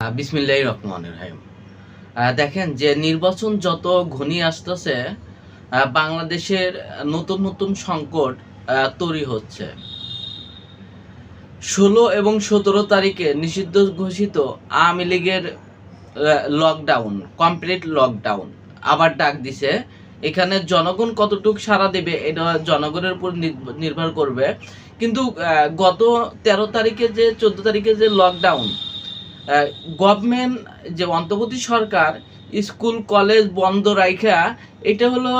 আহ, বিসমিল্লাহির রহমানির রহিম। দেখেন যে নির্বাচন যত ঘনিয়ে আসতেছে বাংলাদেশের নতুন নতুন সংকট তৈরি হচ্ছে। ষোলো এবং সতেরো তারিখে নিষিদ্ধ ঘোষিত আওয়ামী লীগের লকডাউন কমপ্লিট লকডাউন আবার ডাক দিছে এখানে জনগণ কতটুক সাড়া দেবে এটা জনগণের উপর নির্ভ- নির্ভর করবে। কিন্তু গত তেরো তারিখে যে চোদ্দ তারিখে যে লকডাউন গভর্নমেন্ট যে অন্তর্বর্তী সরকার, স্কুল, কলেজ বন্ধ রাইখা, এটা হলো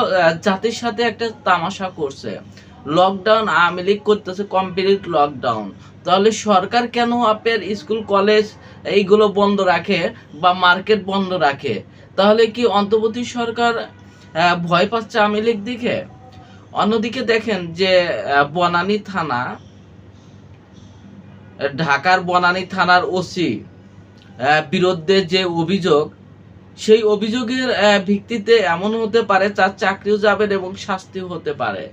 জাতির সাথে একটা তামাশা করছে। লকডাউন আওয়ামী লীগ করতেছে কমপ্লিট লকডাউন তাহলে সরকার কেন আপনার স্কুল, কলেজ এইগুলো বন্ধ রাখে বা মার্কেট বন্ধ রাখে? তাহলে কি অন্তর্বর্তী সরকার ভয় পাচ্ছে আওয়ামী লীগ দিকে? অন্যদিকে দেখেন যে বনানী থানা, ঢাকার বনানী থানার ওসি বিরুদ্ধে যে অভিযোগ সেই অভিযোগের ভিত্তিতে এমন হতে পারে তার চাকরিও যাবেন এবং শাস্তিও হতে পারে।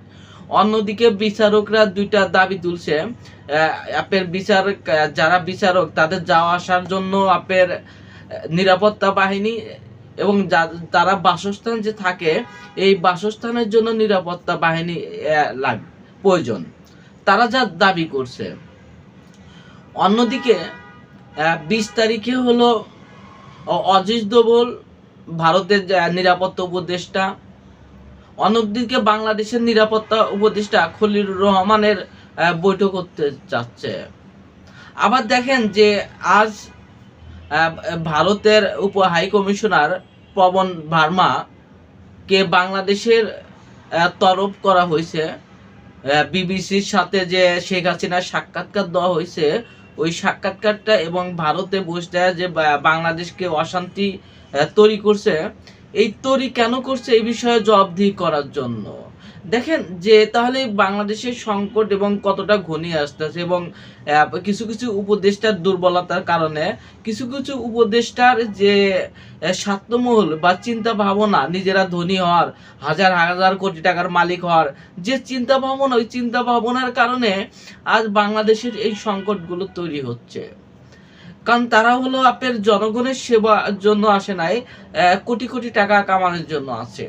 অন্যদিকে বিচারকরা দুইটা দাবি তুলছে আহ, আপনার বিচারক যারা বিচারক তাদের যাওয়া আসার জন্য আহ, নিরাপত্তা বাহিনী এবং তারা বাসস্থান যে থাকে এই বাসস্থানের জন্য নিরাপত্তা বাহিনী প্রয়োজন। তারা যা দাবি করছে। অন্যদিকে বিশ তারিখে হলো অজিত দোবল, ভারতের নিরাপত্তা উপদেষ্টা অন্যদিকে বাংলাদেশের নিরাপত্তা উপদেষ্টা খলিল রহমানের বৈঠক করতে যাচ্ছে। আবার দেখেন যে, আজ ভারতের উপ হাই কমিশনার পবন ভার্মা কে বাংলাদেশের তরফ করা হয়েছে বিবিসির সাথে যে শেখ হাসিনার সাক্ষাৎকার দেওয়া হয়েছে ওই সাক্ষাৎকারটা এবং ভারতে বসে যে বাংলাদেশকে অশান্তি তৈরি করছে, এই তৈরি কেন করছে এই বিষয়ে জবাবদিহি করার জন্য? দেখেন যে তাহলে বাংলাদেশের সংকট এবং কতটা ঘনিয়ে আসতেছে এবং কিছু কিছু উপদেষ্টার দুর্বলতার কারণে কিছু কিছু উপদেষ্টার যে স্বার্থমূল বা চিন্তা ভাবনা নিজেরা ধনী হওয়ার, হাজার হাজার কোটি টাকার মালিক হওয়ার, যে চিন্তা ভাবনা, ওই চিন্তা ভাবনার কারণে আজ বাংলাদেশের এই সংকটগুলো তৈরি হচ্ছে। কারণ তারা হলো আপনার জনগণের সেবার জন্য আসে নাই কোটি কোটি টাকা কামানোর জন্য আছে।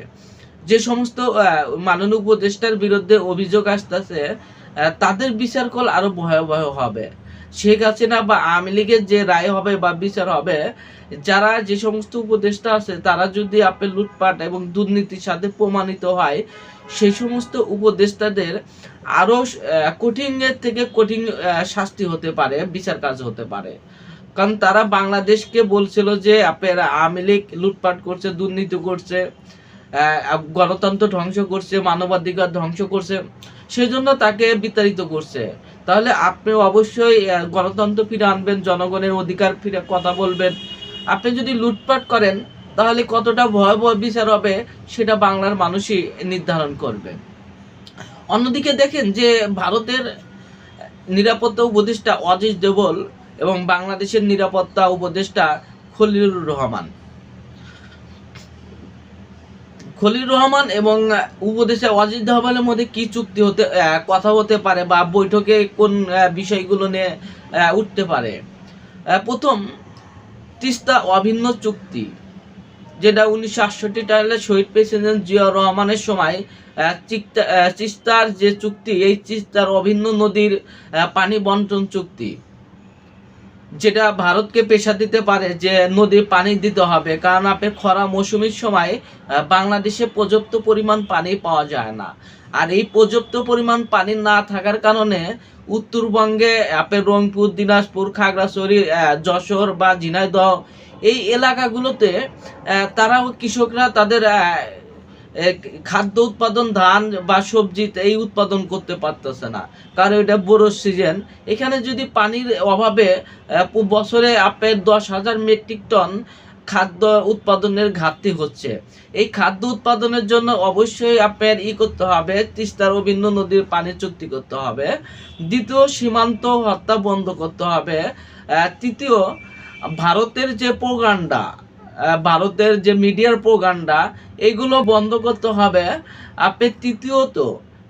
যে সমস্ত মাননীয় উপদেষ্টার বিরুদ্ধে অভিযোগ আসতেছে তাদের বিচার কল আরও ভয়াবহ হবে। শেখ হাসিনা বা আওয়ামী লীগের যে রায় হবে বা বিচার হবে যারা যে সমস্ত উপদেষ্টা আছে তারা যদি আপেল লুটপাট এবং দুর্নীতির সাথে প্রমাণিত হয় সেই সমস্ত উপদেষ্টাদের আরও আহ, কঠিনের থেকে কঠিন শাস্তি হতে পারে বিচার কাজ হতে পারে। কারণ তারা বাংলাদেশকে বলছিল যে আপনার আওয়ামী লীগ লুটপাট করছে দুর্নীতি করছে। গণতন্ত্র ধ্বংস করছে, মানবাধিকার ধ্বংস করছে সেই জন্য তাকে বিতাড়িত করছে। তাহলে আপনি অবশ্যই গণতন্ত্র ফিরে আনবেন, জনগণের অধিকার ফিরে কথা বলবেন। আপনি যদি লুটপাট করেন, তাহলে কতটা ভয়াবহ বিচার হবে, সেটা বাংলার মানুষই নির্ধারণ করবে। অন্যদিকে দেখেন যে, ভারতের নিরাপত্তা উপদেষ্টা অজিত দেবল এবং বাংলাদেশের নিরাপত্তা উপদেষ্টা খলিলুর রহমান। খলিল রহমান এবং উপদেশে অজিত দেওয়ালের মধ্যে কি চুক্তি হতে কথা হতে পারে বা বৈঠকে কোন বিষয়গুলো নিয়ে উঠতে পারে? প্রথম, তিস্তা অভিন্ন চুক্তি, যেটা উনিশশো আটষট্টি সালে শহীদ প্রেসিডেন্ট জিয়া রহমানের সময় তিস্তার যে চুক্তি, এই তিস্তার অভিন্ন নদীর পানি বন্টন চুক্তি। যেটা ভারতকে পেশা দিতে পারে যে নদীর পানি দিতে হবে। কারণ আপনি খরা মৌসুমীর সময় বাংলাদেশে পর্যাপ্ত পরিমাণ পানি পাওয়া যায় না। আর এই পর্যাপ্ত পরিমাণ পানি না থাকার কারণে উত্তরবঙ্গে আপনার রংপুর, দিনাজপুর, খাগড়াছড়ি যশোর বা ঝিনাইদহ এই এলাকাগুলোতে তারাও কৃষকরা তাদের খাদ্য উৎপাদন, ধান বা সবজি এই উৎপাদন করতে পারতেছে না। কারণ এটা বোরো সিজন। এখানে যদি পানির অভাবে বছরে আপনার দশ হাজার মেট্রিক টন খাদ্য উৎপাদনের ঘাটতি হচ্ছে। এই খাদ্য উৎপাদনের জন্য অবশ্যই আপনার ই করতে হবে তিস্তার অভিন্ন নদীর পানি চুক্তি করতে হবে। দ্বিতীয় সীমান্ত হত্যা বন্ধ করতে হবে। তৃতীয়, ভারতের যে প্রোগান্ডা ভারতের যে মিডিয়ার প্রোগান্ডা, এগুলো বন্ধ করতে হবে। আপনি তৃতীয়ত,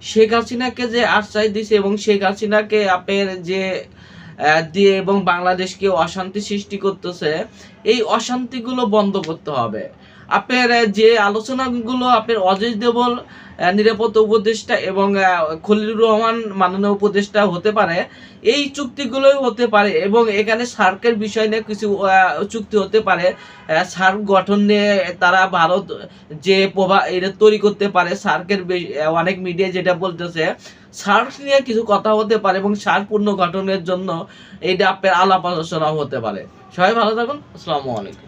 শেখ হাসিনাকে যে আশ্রয় দিছে এবং শেখ হাসিনাকে আপের যে দিয়ে এবং বাংলাদেশকে অশান্তি সৃষ্টি করতেছে, এই অশান্তিগুলো বন্ধ করতে হবে। আপনার যে আলোচনাগুলো আপনার অজয় দেবল নিরাপত্তা উপদেষ্টা এবং খলিলুর রহমান মাননীয় উপদেষ্টা হতে পারে, এই চুক্তিগুলোই হতে পারে এবং এখানে সার্কের বিষয় নিয়ে কিছু চুক্তি হতে পারে। সার্ক গঠন নিয়ে তারা ভারত যে প্রভাব এটা তৈরি করতে পারে, সার্কের অনেক মিডিয়া যেটা বলতেছে, সার্ক নিয়ে কিছু কথা হতে পারে এবং সার্ক পূর্ণ গঠনের জন্য এইটা আপনার আলাপ আলোচনা হতে পারে। সবাই ভালো থাকুন, আসসালামু আলাইকুম।